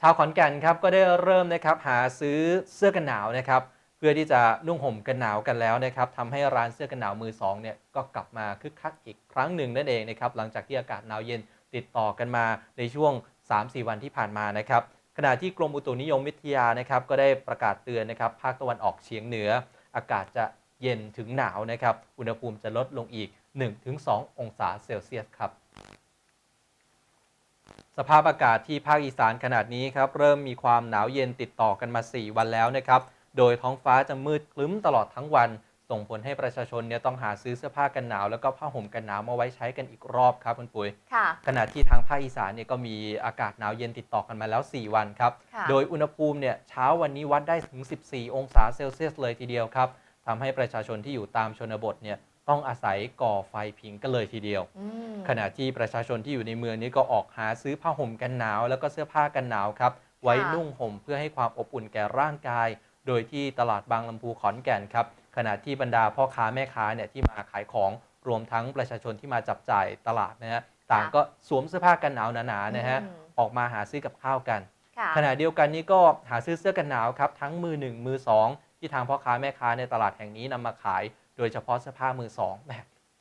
ชาวขอนแก่นครับก็ได้เริ่มนะครับหาซื้อเสื้อกันหนาวนะครับเพื่อที่จะนุ่งห่มกันหนาวกันแล้วนะครับทำให้ร้านเสื้อกันหนาวมือสองเนี่ยก็กลับมาคึกคักอีกครั้งหนึ่งนั่นเองนะครับหลังจากที่อากาศหนาวเย็นติดต่อกันมาในช่วง 3-4 วันที่ผ่านมานะครับขณะที่กรมอุตุนิยมวิทยานะครับก็ได้ประกาศเตือนนะครับภาคตะวันออกเฉียงเหนือ อากาศจะเย็นถึงหนาวนะครับอุณหภูมิจะลดลงอีก 1-2 องศาเซลเซียสครับ สภาพอากาศที่ภาคอีสานขนาดนี้ครับเริ่มมีความหนาวเย็นติดต่อกันมา 4 วันแล้วนะครับ โดยท้องฟ้าจะมืดคลึ้มตลอดทั้งวัน ส่งผลให้ประชาชนเนี่ยต้องหาซื้อเสื้อผ้ากันหนาว แล้วก็ผ้าห่มกันหนาวมาไว้ใช้กันอีกรอบครับคุณปุ๋ยค่ะ ขณะที่ทางภาคอีสานเนี่ยก็มีอากาศหนาวเย็นติดต่อกันมาแล้ว 4 วันครับ ค่ะ โดยอุณหภูมิเนี่ยเช้าวันนี้วัดได้ถึง 14 องศาเซลเซียสเลยทีเดียวครับทำให้ประชาชนที่อยู่ตามชนบทเนี่ย ต้องอาศัยก่อไฟผิงกันเลยทีเดียวอืมขณะที่ประชาชนที่อยู่ในเมืองนี้ก็ออกหาซื้อผ้าห่มกันหนาว แล้วก็เสื้อผ้ากันหนาวครับ ไว้นุ่งห่มเพื่อให้ความอบอุ่นแก่ร่างกาย โดยที่ตลาดบางลำพูขอนแก่นครับ ขณะที่บรรดาพ่อค้าแม่ค้าเนี่ยที่มาขายของรวมทั้งประชาชนที่มาจับจ่ายตลาดนะฮะต่างก็สวมเสื้อผ้ากันหนาวหนาๆนะฮะอืมออกมาหาซื้อกับข้าวกันค่ะขณะเดียวกันนี้ก็หาซื้อเสื้อกันหนาวครับทั้งมือหนึ่งมือสองที่ทางพ่อค้าแม่ค้าในตลาดแห่งนี้นำมาขาย โดยเฉพาะเสื้อผ้ามือสองแหม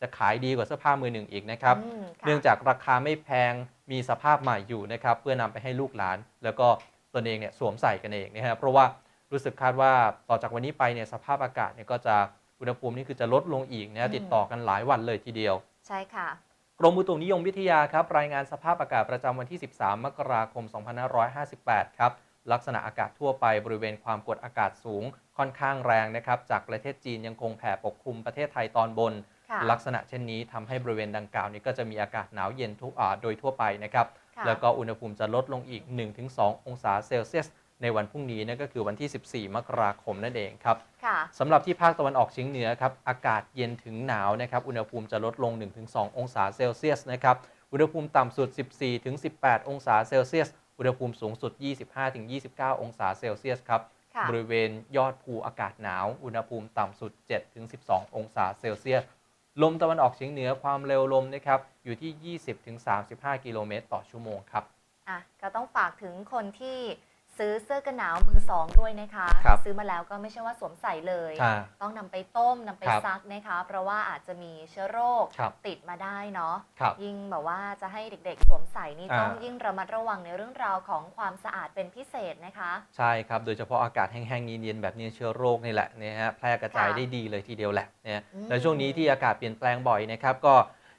จะขายดีกว่าเสื้อผ้ามือหนึ่งอีกนะครับอืมค่ะเนื่องจากราคาไม่แพงมีสภาพใหม่อยู่นะครับ เพื่อนำไปให้ลูกหลาน แล้วก็ตนเองเนี่ยสวมใส่กันเองนะครับเพราะว่ารู้สึกคาดว่าต่อจากวันนี้ไปเนี่ยสภาพอากาศเนี่ยก็จะอุณหภูมินี่คือจะลดลงอีกนะติดต่อกันหลายวันเลยทีเดียว ใช่ค่ะกรมอุตุนิยมวิทยาครับรายงานสภาพอากาศประจำวันที่ 13 มกราคม 2558 ครับ ลักษณะอากาศทั่วไปบริเวณความกดอากาศสูงค่อนข้างแรงนะครับ จากประเทศจีนยังคงแผ่ปกคลุมประเทศไทยตอนบนค่ะลักษณะเช่นนี้ทำให้บริเวณดังกล่าวนี้ก็จะมีอากาศหนาวเย็นทุกอ่าโดยทั่วไปนะครับค่ะแล้วก็อุณหภูมิจะลดลงอีก 1-2 องศาเซลเซียสในวันพรุ่งนี้นั่นก็คือวันที่ 14 มกราคมนั่นเองครับค่ะสำหรับที่ภาคตะวันออกเฉียงเหนือครับ อากาศเย็นถึงหนาวนะครับ อุณหภูมิจะลดลง 1-2 องศาเซลเซียสนะครับ อุณหภูมิต่ำสุด 14-18 องศาเซลเซียส อุณหภูมิสูงสุด 25-29 องศาเซลเซียสครับค่ะบริเวณยอดภูอากาศหนาว อุณหภูมิต่ำสุด 7-12 องศาเซลเซียส ลมตะวันออกเฉียงเหนือความเร็วลมนะครับอยู่ที่ 20-35 กิโลเมตรต่อชั่วโมงครับ อะ ก็ต้องฝากถึงคนที่ ซื้อเสื้อกันหนาวมือสองด้วยนะคะ ครับซื้อมาแล้วก็ไม่ใช่ว่าสวมใส่เลย อ่าต้องนำไปต้มนำไปครับซักนะคะ เพราะว่าอาจจะมีเชื้อโรคครับติดมาได้เนาะครับยิ่งแบบว่าจะให้เด็กๆ สวมใส่นี่อ่า ต้องยิ่งระมัดระวังในเรื่องราวของความสะอาดเป็นพิเศษนะคะ ใช่ครับ โดยเฉพาะอากาศแห้งๆเย็นๆแบบนี้เชื้อโรคนี่แหละเนี่ยฮะแพร่กระจายค่ะได้ดีเลยทีเดียวแหละเนี่ยอืม แล้วช่วงนี้ที่อากาศเปลี่ยนแปลงบ่อยนะครับ ก็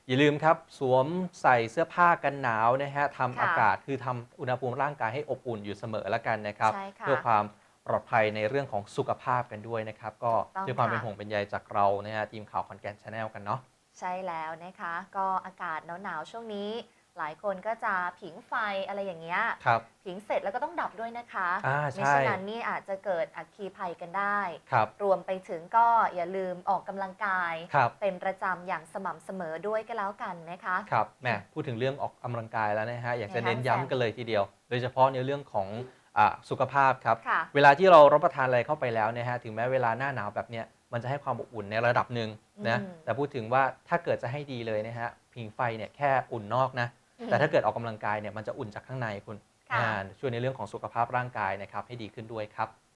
อย่าลืมครับ สวมใส่เสื้อผ้ากันหนาวนะฮะทำค่ะอากาศคือทำอุณหภูมิร่างกายให้อบอุ่นอยู่เสมอแล้วกันนะครับ ใช่ค่ะ เพื่อความปลอดภัยในเรื่องของสุขภาพกันด้วยนะครับ ก็ต้องด้วยความค่ะเป็นห่วงเป็นใยจากเรานะฮะทีมข่าวคอนแกนชาแนลกันเนาะ ใช่แล้วนะคะ ก็อากาศหนาวๆช่วงนี้ หลายคนก็จะผิงไฟอะไรอย่างเงี้ยครับผิงเสร็จแล้วก็ต้องดับด้วยนะคะอ่าไม่ใช่เช่นนั้นนี่อาจจะเกิดอัคคีภัยกันได้ ครับรวมไปถึงก็อย่าลืมออกกำลังกาย ครับเป็นประจำอย่างสม่ำเสมอด้วยก็แล้วกันนะคะ ครับแหมพูดถึงเรื่องออกกำลังกายแล้วนะฮะอยากจะไงคะเน้นแซมย้ำกันเลยทีเดียว โดยเฉพาะในเรื่องของอ่าสุขภาพครับ ค่ะ เวลาที่เรารับประทานอะไรเข้าไปแล้วเนี่ยฮะถึงแม้เวลาหน้าหนาวแบบเนี้ยมันจะให้ความอบอุ่นในระดับหนึ่งนะอืมแต่พูดถึงว่าถ้าเกิดจะให้ดีเลยนะฮะผิงไฟเนี่ยแค่อุ่นนอกนะ แต่ถ้าเกิดออกกำลังกายเนี่ยมันจะอุ่นจากข้างในคุณค่ะอ่าช่วยในเรื่องของสุขภาพร่างกายนะครับให้ดีขึ้นด้วยครับ